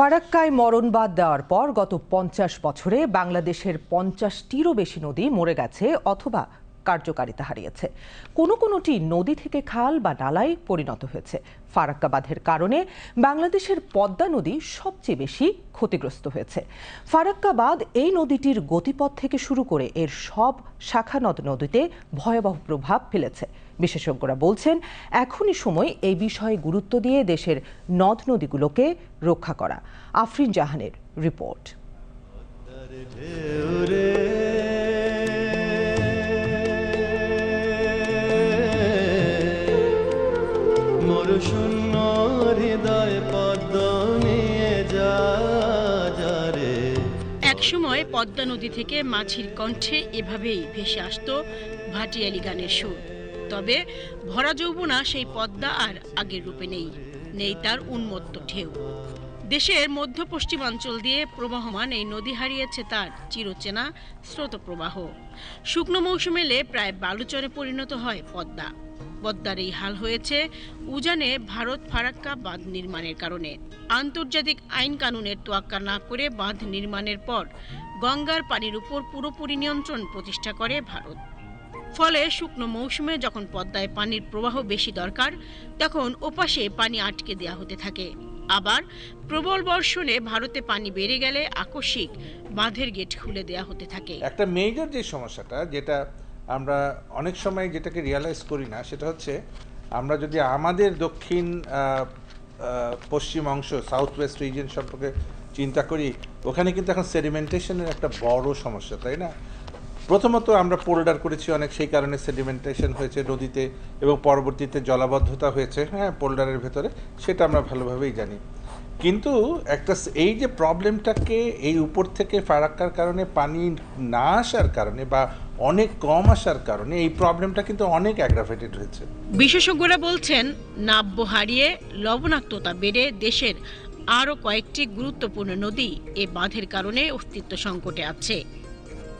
ফারাক্কায় মরণ বাদ দেওয়ার পর গত পঞ্চাশ বছরে বাংলাদেশের পঞ্চাশটিরও বেশি নদী মরে গেছে অথবা কার্যকারিতা হারিয়েছে। কোনো কোনোটি নদী থেকে খাল বা নালায় পরিণত হয়েছে। ফারাক্কা বাঁধের কারণে বাংলাদেশের পদ্মা নদী সবচেয়ে বেশি ক্ষতিগ্রস্ত হয়েছে। ফারাক্কা বাঁধ এই নদীটির গতিপথ থেকে শুরু করে এর সব শাখা নদ নদীতে ভয়াবহ প্রভাব ফেলেছে। বিশেষজ্ঞরা বলছেন, এখনই সময় এই বিষয়ে গুরুত্ব দিয়ে দেশের নদ নদীগুলোকে রক্ষা করা। আফরিন জাহানের রিপোর্ট। মরুশূন্য হৃদয় পদ্ম নিয়ে একসময় পদ্মা নদী থেকে মাঝির কণ্ঠে এভাবেই ভেসে আসতো ভাটিয়ালি গানের সুর। তবে ভরা যৌবনা সেই পদ্মা আর আগের রূপে নেই নেই তার উন্মত্ত ঢেউ। দেশের মধ্য পশ্চিমাঞ্চল দিয়ে প্রবাহমান এই নদী হারিয়েছে তার চিরচেনা স্রোত প্রবাহ শুকনো মৌসুম এলে প্রায় বালুচরে পরিণত হয় পদ্মা। পদ্মার এই হাল হয়েছে উজানে ভারত ফারাক্কা বাঁধ নির্মাণের কারণে। আন্তর্জাতিক আইন কানুনের তোয়াক্কা না করে বাঁধ নির্মাণের পর গঙ্গার পানির উপর পুরোপুরি নিয়ন্ত্রণ প্রতিষ্ঠা করে ভারত। ফলে শুকনো মৌসুমে যখন পদ্মায় পানির প্রবাহ বেশি দরকার, তখন ওপাশে পানি আটকে দেওয়া হতে থাকে। আবার প্রবল বর্ষণে ভারতে পানি বেড়ে গেলে আকস্মিক বাঁধের গেট খুলে দেওয়া হতে থাকে। একটা মেজর যে সমস্যাটা, যেটা আমরা অনেক সময় যেটাকে রিয়ালাইজ করি না, সেটা হচ্ছে আমরা যদি আমাদের দক্ষিণ পশ্চিম অংশ সাউথ ওয়েস্ট রিজিয়ন সম্পর্কে চিন্তা করি, ওখানে কিন্তু এখন সেডিমেন্টেশনের একটা বড় সমস্যা, তাই না? প্রথমত আমরা পোল্ডার করেছি অনেক, সেই কারণে সেডিমেন্টেশন হয়েছে নদীতে এবং পরবর্তীতে জলাবদ্ধতা হয়েছে হ্যাঁ পোল্ডারের ভেতরে, সেটা আমরা ভালোভাবেই জানি। কিন্তু একটা এই যে প্রবলেমটাকে এই উপর থেকে ফারাক্কার কারণে, পানি না আসার কারণে বা অনেক কম আসার কারণে এই প্রবলেমটা কিন্তু অনেক অ্যাগ্রাভেটেড হয়েছে। বিশেষজ্ঞরা বলছেন, নাব্য হারিয়ে লবণাক্ততা বেড়ে দেশের আরও কয়েকটি গুরুত্বপূর্ণ নদী এ বাঁধের কারণে অস্তিত্ব সংকটে আছে।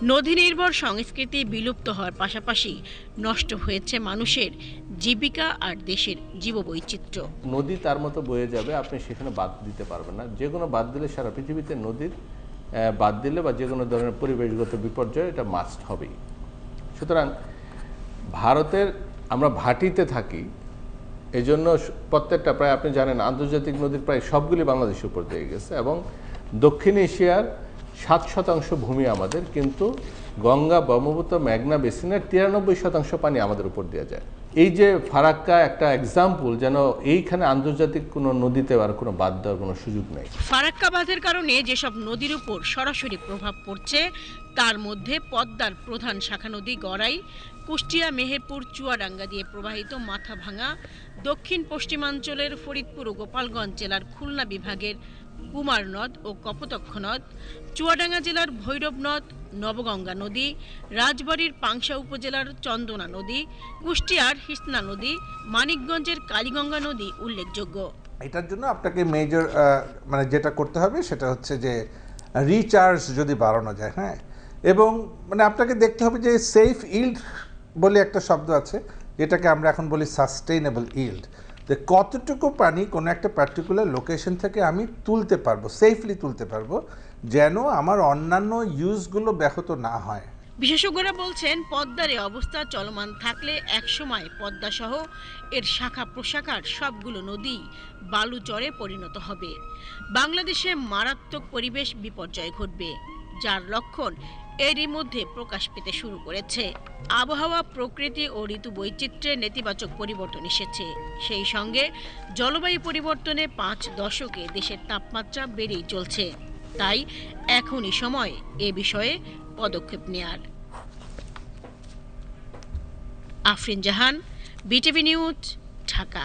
নদী নির্ভর সংস্কৃতি বিলুপ্ত হওয়ার পাশাপাশি নষ্ট হয়েছে মানুষের জীবিকা আর দেশের জীববৈচিত্র্য। নদী তার মতো বয়ে যাবে, আপনি সেখানে বাদ দিতে পারবেন না। যে কোনো বাদ দিলে সারা পৃথিবীতে নদীর বাদ দিলে বা যে কোনো ধরনের পরিবেশগত বিপর্যয়, এটা মাস্ট হবেই। সুতরাং ভারতের আমরা ভাটিতে থাকি এই জন্য প্রত্যেকটা প্রায় আপনি জানেন, আন্তর্জাতিক নদীর প্রায় সবগুলি বাংলাদেশের উপর দিয়ে গেছে এবং দক্ষিণ এশিয়ার সাত শতাংশ ভূমি আমাদের, কিন্তু গঙ্গা, ব্রহ্মপুত্র, মেঘনা বেসিনের তিরানব্বই শতাংশ পানি আমাদের উপর দেওয়া যায়। এই যে ফারাক্কা একটা এক্সাম্পল যেন এইখানে আন্তর্জাতিক কোনো নদীতে আর কোনো বাদ দেওয়ার কোনো সুযোগ নেই। ফারাক্কা বাঁধের কারণে যেসব নদীর উপর সরাসরি প্রভাব পড়ছে, তার মধ্যে পদ্মার প্রধান শাখা নদী গড়াই, কুষ্টিয়া, মেহেরপুর, চুয়াডাঙ্গা দিয়ে প্রবাহিত মাথাভাঙা দক্ষিণ পশ্চিমাঞ্চলের ফরিদপুর ও গোপালগঞ্জ জেলার খুলনা বিভাগের কুমার নদ ও কপোতক্ষ নদ চুয়াডাঙ্গা জেলার ভৈরব নদ নবগঙ্গা নদী, রাজবাড়ির পাংশা উপজেলার চন্দনা নদী, কুষ্টিয়ার হিসনা নদী, মানিকগঞ্জের কালীগঙ্গা নদী উল্লেখযোগ্য। এটার জন্য আপনাকে মেজর মানে যেটা করতে হবে সেটা হচ্ছে যে রিচার্জ যদি বাড়ানো যায় হ্যাঁ? এবং মানে আপনাকে দেখতে হবে যে সেফ ইল্ড বলে একটা শব্দ আছে, যেটাকে আমরা এখন বলি সাস্টেইনেবল ইল্ড যে কতটুকু পানি কোনো একটা পার্টিকুলার লোকেশন থেকে আমি তুলতে পারব সেফলি তুলতে পারব, যেন আমার অন্যান্য ইউজগুলো ব্যাহত না হয়। বিশেষজ্ঞরা বলছেন, পদ্মারে অবস্থা চলমান থাকলে একসময় পদ্মা সহ এর শাখা প্রশাখার সবগুলো নদী বালুচরে পরিণত হবে। বাংলাদেশে মারাত্মক পরিবেশ বিপর্যয় ঘটবে। যার লক্ষণ এরই মধ্যে প্রকাশ পেতে শুরু করেছে। আবহাওয়া, প্রকৃতি ও ঋতু বৈচিত্র্যে নেতিবাচক পরিবর্তন এসেছে। সেই সঙ্গে জলবায়ু পরিবর্তনে পাঁচ দশকে দেশের তাপমাত্রা বেড়েই চলছে। তাই এখনই সময় এ বিষয়ে পদক্ষেপ নেয়ার। Afrin Jahan, BTV news, Dhaka.